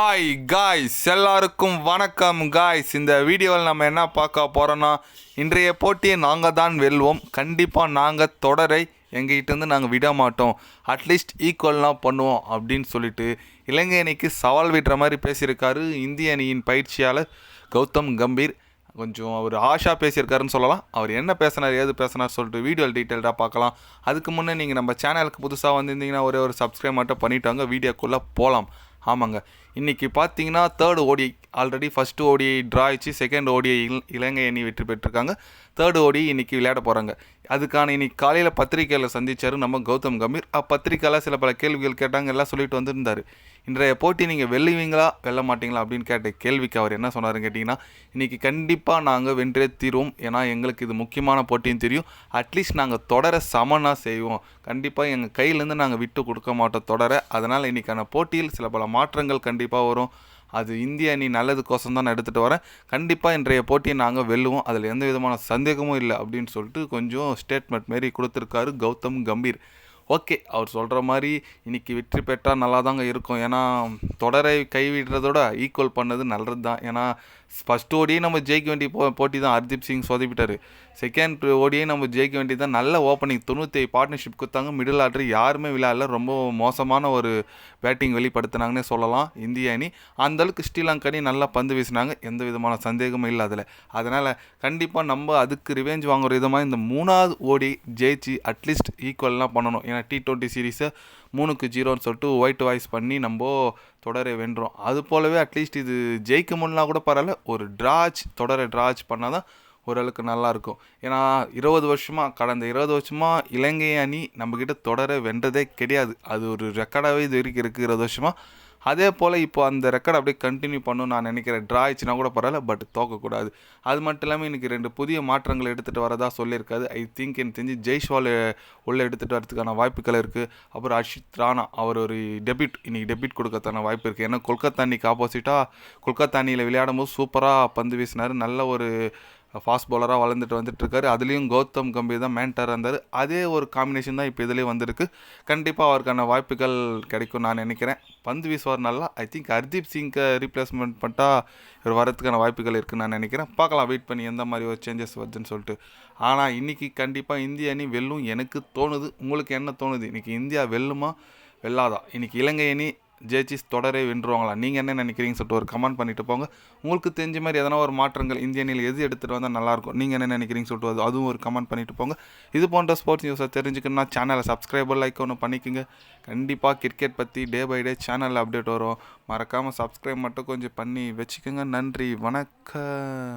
Hi guys எல்லாருக்கும் வணக்கம். Guys இந்த வீடியோவில் நம்ம என்ன பார்க்க போகிறோன்னா இன்றைய போட்டியை நாங்கள் தான் வெல்வோம். கண்டிப்பாக நாங்கள் தொடரை எங்ககிட்டருந்து நாங்கள் விட மாட்டோம். அட்லீஸ்ட் ஈக்குவல்லாம் பண்ணுவோம் அப்படின்னு சொல்லிட்டு இலங்கை அணிக்கு சவால் விடுற மாதிரி பேசியிருக்காரு இந்திய அணியின் பயிற்சியாளர் கௌதம் கம்பீர். கொஞ்சம் அவர் ஆஷா பேசியிருக்காருன்னு சொல்லலாம். அவர் என்ன பேசினார் ஏது பேசினார் சொல்லிட்டு வீடியோ டீட்டெயில்டாக பார்க்கலாம். அதுக்கு முன்னே நீங்கள் நம்ம சேனலுக்கு புதுசாக வந்திருந்தீங்கன்னா ஒரே ஒரு சப்ஸ்கிரைப் மட்டும் பண்ணிட்டாங்க. வீடியோக்குள்ளே போகலாம் ஆமாங்க. இன்றைக்கி பார்த்தீங்கன்னா third ODI already first ODI draw ஆயிடுச்சு. செகண்ட் ஓடி இலங்கை அணி வெற்றி பெற்றிருக்காங்க. தேர்ட் ஓடி இன்றைக்கி விளையாட போகிறாங்க அதுக்கான இன்னைக்கு காலையில் பத்திரிக்கையில் சந்திச்சார் நம்ம கௌதம் கம்பீர். பத்திரிக்கையில் சில பல கேள்விகள் கேட்டாங்க எல்லாம் சொல்லிட்டு வந்திருந்தார். இன்றைய போட்டி நீங்கள் வெல்லுவீங்களா வெல்ல மாட்டீங்களா அப்படின்னு கேட்ட கேள்விக்கு அவர் என்ன சொன்னார்னு கேட்டிங்கன்னா இன்றைக்கி கண்டிப்பாக நாங்கள் வென்றே தீருவோம். ஏன்னா எங்களுக்கு இது முக்கியமான போட்டின்னு தெரியும். அட்லீஸ்ட் நாங்கள் தொடர சமனாக செய்வோம். கண்டிப்பாக எங்கள் கையிலேருந்து நாங்கள் விட்டு கொடுக்க மாட்டோம் தொடர. அதனால் இன்றைக்கான போட்டியில் சில பல மாற்றங்கள் கண்டிப்பாக வரும். அது இந்திய அணி நல்லதுக்கோசம் தான் நான் எடுத்துகிட்டு வரேன். கண்டிப்பாக இன்றைய போட்டியை நாங்கள் வெல்லுவோம். அதில் எந்த விதமான சந்தேகமும் இல்லை அப்படின்னு சொல்லிட்டு கொஞ்சம் ஸ்டேட்மெண்ட் மாரி கொடுத்துருக்காரு கௌதம் கம்பீர். ஓகே அவர் சொல்கிற மாதிரி இன்னைக்கு வெற்றி பெற்றால் நல்லா தாங்க இருக்கும். ஏன்னா தொடரை கைவிடுறதோட ஈக்குவல் பண்ணது நல்லது தான் ஏன்னா ஃபஸ்ட் ஓடியே நம்ம ஜெயிக்க வேண்டிய போ போட்டி தான் ஹர்தீப் சிங் சொதப்பிட்டார். செகண்ட் ஓடியே நம்ம ஜெயிக்க வேண்டியது தான் நல்ல ஓப்பனிங் தொண்ணூற்றி பார்ட்னர்ஷிப் கொடுத்தாங்க மிடில் ஆர்டர் யாருமே விளையாடல. ரொம்ப மோசமான ஒரு பேட்டிங் வெளிப்படுத்தினாங்கன்னே சொல்லலாம். இந்திய அணி. அந்தளவுக்கு ஸ்ரீலங்கா அணி நல்லா பந்து வீசினாங்க. எந்த விதமான சந்தேகமும் இல்லை அதில் அதனால் கண்டிப்பாக நம்ம அதுக்கு ரிவெஞ்ச் வாங்குற விதமாக இந்த மூணாவது ஓடி ஜெயிச்சு அட்லீஸ்ட் ஈக்குவல்லாம் பண்ணணும். ஏன்னா டி ட்வெண்ட்டி சீரீஸை மூணுக்கு ஜீரோன்னு சொல்லிட்டு ஒயிட் வாய்ஸ் பண்ணி நம்ம தொடரை வென்றோம். அது போலவே அட்லீஸ்ட் இது ஜெயிக்க முடியலாம் கூட பரவாயில்ல ஒரு ட்ராச் தொடரை ட்ராச் பண்ணால் தான் ஓரளவுக்கு நல்லாயிருக்கும் ஏன்னா இருபது வருஷமாக கடந்த இருபது வருஷமாக இலங்கை அணி நம்மக்கிட்ட தொடரை வென்றதே கிடையாது. அது ஒரு ரெக்கார்டாகவே இது வரைக்கும் இருக்குது இருபது வருஷமாக அதே போல் இப்போ அந்த ரெக்கார்ட் அப்படியே கண்டினியூ பண்ணணும் நான் நினைக்கிறேன். ட்ரா ஆயிடுச்சுன்னா கூட பரவாயில்ல பட் தோக்கக்கூடாது. அது மட்டும் இல்லாமல் இன்றைக்கி ரெண்டு புதிய மாற்றங்கள் எடுத்துகிட்டு வரதா சொல்லியிருக்காது ஐ திங்க் எனக்கு தெரிஞ்சு ஜெய்ஷ்வால் உள்ளே எடுத்துகிட்டு வரதுக்கான வாய்ப்புகள் இருக்குது அப்புறம் அஷித் ராணா அவர் ஒரு டெபிட் இன்றைக்கி டெபிட் கொடுக்கத்தான வாய்ப்பு இருக்குது ஏன்னா கொல்கத்தா அன்னைக்கு ஆப்போசிட்டாக கொல்கத்தா அணியில் விளையாடும் போது சூப்பராக பந்து வீசினார். நல்ல ஒரு ஃபாஸ்ட் பவுலராக வளர்ந்துட்டு வந்துட்டுருக்காரு. அதுலேயும் கௌதம் கம்பீர் தான் மேன்டர் இருந்தார். அதே ஒரு காம்பினேஷன் தான் இப்போ இதுலேயும் வந்திருக்கு. கண்டிப்பாக அவருக்கான வாய்ப்புகள் கிடைக்கும் நான் நினைக்கிறேன். பந்து வீசுவார் நல்லா ஐ திங்க் ஹர்தீப் சிங்கை ரீப்ளேஸ்மெண்ட் பண்ணிட்டால் இவர் வரதுக்கான வாய்ப்புகள் இருக்குன்னு நான் நினைக்கிறேன். பார்க்கலாம் வெயிட் பண்ணி எந்த மாதிரி ஒரு சேஞ்சஸ் வருதுன்னு சொல்லிட்டு. ஆனால் இன்றைக்கி கண்டிப்பாக இந்திய அணி வெல்லும் எனக்கு தோணுது. உங்களுக்கு என்ன தோணுது? இன்றைக்கி இந்தியா வெல்லுமா? வெல்லாதா? இன்றைக்கி இலங்கை அணி ஜெயிச்சு தொடரே வென்றுவாங்களா? நீங்கள் என்ன நினைக்கிறீங்க சொல்லிட்டு ஒரு கமெண்ட் பண்ணிட்டு போங்க. உங்களுக்கு தெரிஞ்ச மாதிரி எதனா ஒரு மாற்றங்கள் இந்திய அணியில் எது எடுத்துகிட்டு வந்தால் நல்லாயிருக்கும்? நீங்கள் என்ன நினைக்கிறீங்க சொல்லிட்டு அதுவும் ஒரு கமெண்ட் பண்ணிட்டு போங்க. இது போன்ற ஸ்போர்ட்ஸ் நியூஸை தெரிஞ்சுக்கணும்னா சேனலை சப்ஸ்கிரைபர் லைக் ஒன்று பண்ணிக்கோங்க. கண்டிப்பாக கிரிக்கெட் பற்றி டே பை டே சேனலில் அப்டேட் வரும். மறக்காமல் சப்ஸ்கிரைப் மட்டும் கொஞ்சம் பண்ணி வச்சுக்கோங்க. நன்றி வணக்கம்.